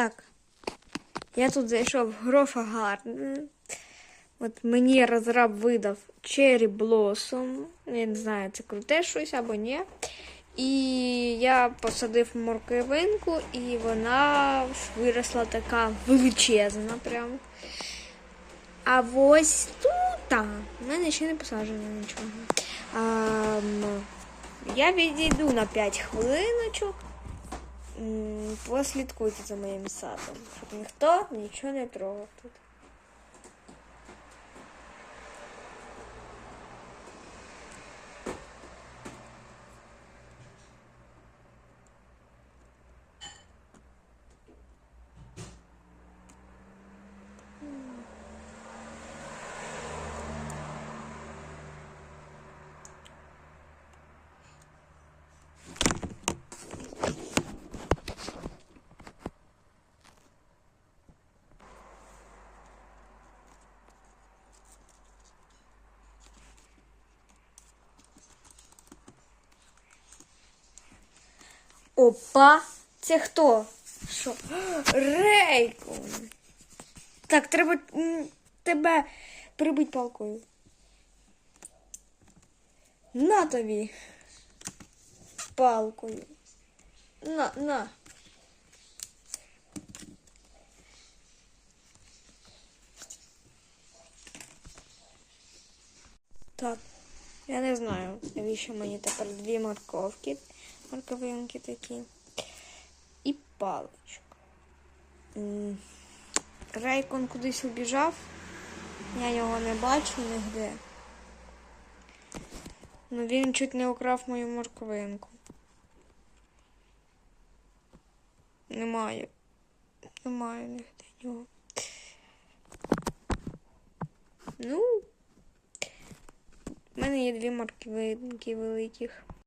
Так. Я тут зайшов Грофа Гарден. От мені розраб видав Cherry Blossom. Я не знаю, це круте щось або ні. І я посадив морковинку, і вона виросла така величезна прям. А ось тут в мене ще не посаджено нічого. А, я відійду на 5 хвилиночок. Послідкуйте за моїм садом, щоб ніхто нічого не трогав тут. Опа! Це хто? Що? Рейкон! Так, треба тебе прибити палкою. На тобі. Палкою. На, на. Так, я не знаю, навіщо мені тепер дві морковки, морковинки такі. І паличок. М, Рейкон кудись убіжав. Я його не бачу нігде. Ну він чуть не украв мою морковинку. Немає. Немає нігде нього. Ну, в мене є дві морквинки великих.